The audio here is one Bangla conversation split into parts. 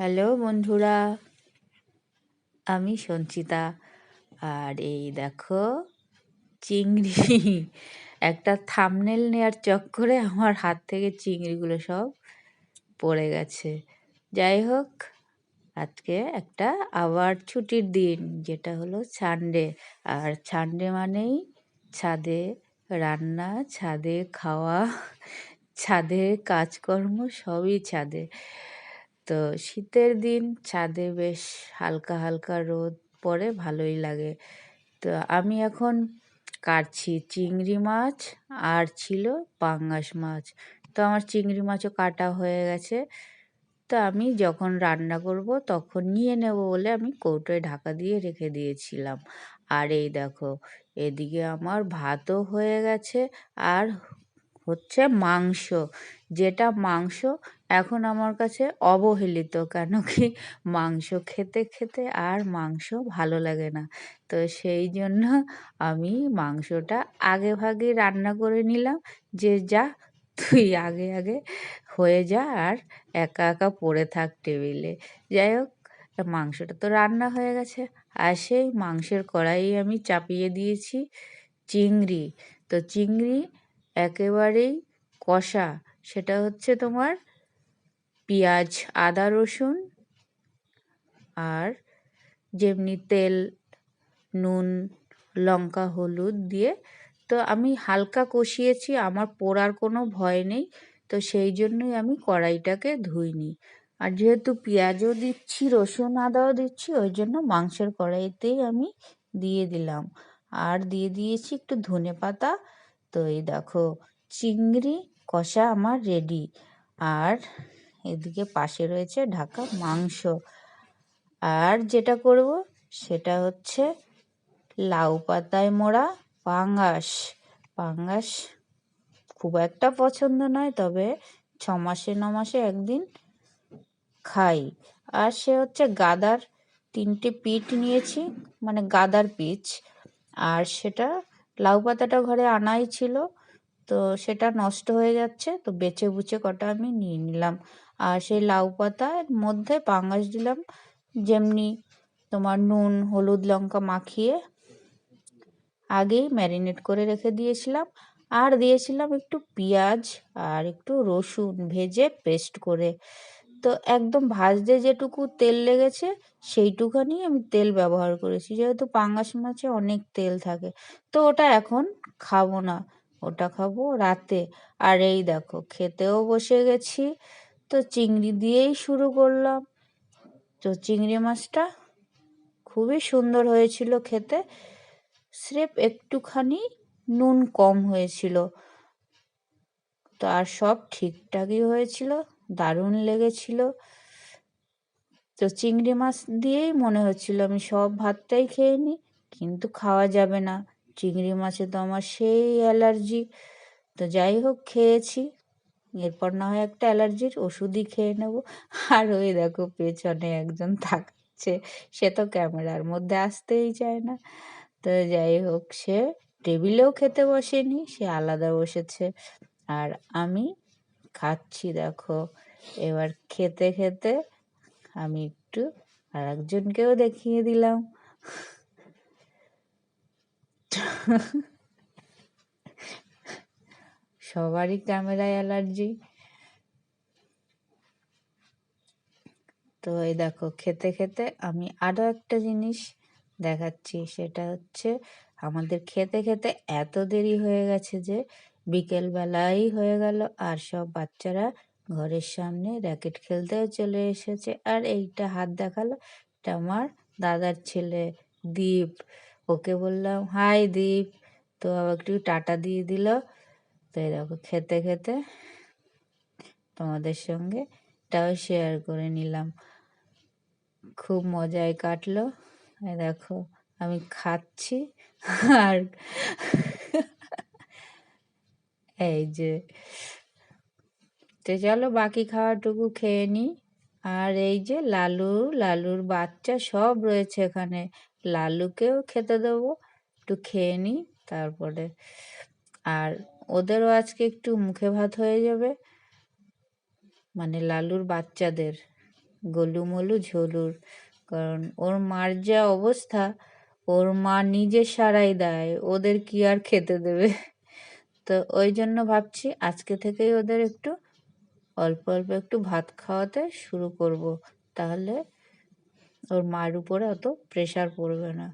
হ্যালো বন্ধুরা, আমি সঞ্চিতা। আর এই দেখো, চিংড়ি, একটা থামনেল নেওয়ার চক্করে আমার হাত থেকে চিংড়িগুলো সব পড়ে গেছে। যাই হোক, আজকে একটা আবার ছুটির দিন, যেটা হলো সানডে আর সানডে মানেই ছাদে রান্না, ছাদে খাওয়া, ছাদে কাজকর্ম, সবই ছাদে। তো শীতের দিন ছাদে বেশ হালকা হালকা রোদ পড়ে ভালোই লাগে। তো আমি এখন কাটছি চিংড়ি মাছ আর ছিল পাঙ্গাস মাছ। তো আমার চিংড়ি মাছও কাটা হয়ে গেছে। তো আমি যখন রান্না করব তখন নিয়ে নেব বলে আমি কৌটোয় ঢাকা দিয়ে রেখে দিয়েছিলাম। আর এই দেখো, এদিকে আমার ভাতও হয়ে গেছে আর হচ্ছে মাংস। যেটা মাংস এখন আমার কাছে অবহেলিত, কেন কি মাংস খেতে খেতে আর মাংস ভালো লাগে না। তো সেই জন্য আমি মাংসটা আগে ভাগে রান্না করে নিলাম, যে যা তুই আগে আগে হয়ে যা আর একা একা পড়ে থাক টেবিলে। যাই হোক, মাংসটা তো রান্না হয়ে গেছে। আর সেই মাংসের কড়াই আমি চাপিয়ে দিয়েছি চিংড়ি। তো চিংড়ি একেবারেই কষা। সেটা হচ্ছে তোমার পেঁয়াজ, আদা, রসুন আর যেমনি তেল, নুন, লঙ্কা, হলুদ দিয়ে। তো আমি হালকা কষিয়েছি, আমার পোড়ার কোনো ভয় নেই। তো সেই জন্যই আমি কড়াইটাকে ধুইনি। আর যেহেতু পেঁয়াজও দিচ্ছি, রসুন, আদাও দিচ্ছি, ওই জন্য মাংসের কড়াইতেই আমি দিয়ে দিলাম। আর দিয়ে দিয়েছি একটু ধনে পাতা তো এই দেখো, চিংড়ি, কষা আমার রেডি আর এদিকে পাশে রয়েছে ঢাকা মাংস। আর যেটা করব, সেটা হচ্ছে লাউ পাতায় মোড়া পাঙ্গাস। পাঙ্গাস খুব একটা পছন্দ নয়, তবে ছ মাসে, ন মাসে একদিন খাই। আর সে হচ্ছে গাদার তিনটে পিঠ নিয়েছি মানে গাদার পিচ। আর সেটা লাউ পাতাটা ঘরে আনাই ছিল, তো সেটা নষ্ট হয়ে যাচ্ছে, তো বেছে বুছে কটা আমি নিয়ে নিলাম। আর সেই লাউ পাতার মধ্যে পাঙ্গাস দিলাম, যেমনি তোমার নুন, হলুদ, লঙ্কা মাখিয়ে আগেই ম্যারিনেট করে রেখে দিয়েছিলাম। আর দিয়েছিলাম একটু পেঁয়াজ আর একটু রসুন ভেজে পেস্ট করে তো একদম ভাজতে যেটুকু তেল লেগেছে, সেইটুখানি আমি তেল ব্যবহার করেছি। যেহেতু পাঙ্গাস মাছে অনেক তেল থাকে, তো ওটা এখন খাব না। ওটা খাব রাতে। আর এই দেখো, খেতেও বসে গেছি। তো চিংড়ি দিয়েই শুরু করলাম। তো চিংড়ি মাছটা খুবই সুন্দর হয়েছিল খেতে। স্রেফ একটুখানি নুন কম হয়েছিল। তো আর সব ঠিকঠাকই হয়েছিল। দারুণ লেগেছিল। তো চিংড়ি মাছ দিয়েই মনে হচ্ছিল আমি সব ভাতটাই খেয়ে নিই, কিন্তু খাওয়া যাবে না। চিংড়ি মাছে তো আমার সেই অ্যালার্জি। তো যাই হোক, খেয়েছি। এরপর না হয় একটা অ্যালার্জির ওষুধই খেয়ে নেব। আর ওই দেখো, পেছনে একজন থাকছে, সে তো ক্যামেরার মধ্যে আসতেই চায় না। তো যাই হোক, সে টেবিলেও খেতে বসেনি, সে আলাদা বসেছে। আর আমি খাচ্ছি, দেখো। এবার খেতে খেতে আমি একটু আর একজনকেও দেখিয়ে দিলাম। সবারই ক্যামেরায় অ্যালার্জি। তো এই দেখো, খেতে খেতে আমি আরও একটা জিনিস দেখাচ্ছি। সেটা হচ্ছে আমাদের খেতে খেতে এত দেরি হয়ে গেছে যে বিকেলবেলাই হয়ে গেল, আর সব বাচ্চারা ঘরের সামনে র্যাকেট খেলতেও চলে এসেছে। আর এইটা হাত দেখাল এটা আমার দাদার ছেলে দীপ। ওকে বললাম, হাই দীপ। তো আবার একটু টাটা দিয়ে দিল। তো এরকম খেতে খেতে তোমাদের সঙ্গে এটাও শেয়ার করে নিলাম। খুব মজায় কাটলো। দেখো, আমি খাচ্ছি। আর এই যে, তো চলো বাকি খাওয়াটুকু খেয়ে নিই আর এই যে লালু, লালুর বাচ্চা সব রয়েছে এখানে। লালুকেও খেতে দেবো, একটু খেয়ে নিই তারপরে। আর ওদেরও আজকে একটু মুখে ভাত হয়ে যাবে। মানে লালুর বাচ্চাদের, গোলুমলু ঝোলুর। কারণ ওর মার যা অবস্থা, ওর মা নিজে সারাই দেয়, ওদের কি আর খেতে দেবে? তো ওই জন্য ভাবছি আজকে থেকেই ওদের একটু অল্প অল্প একটু ভাত খাওয়াতে শুরু করব। তাহলে ওর মার উপরে অত প্রেশার পড়বে না।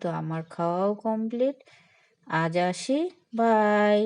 তো আমার খাওয়াও কমপ্লিট আজ আসি। বাই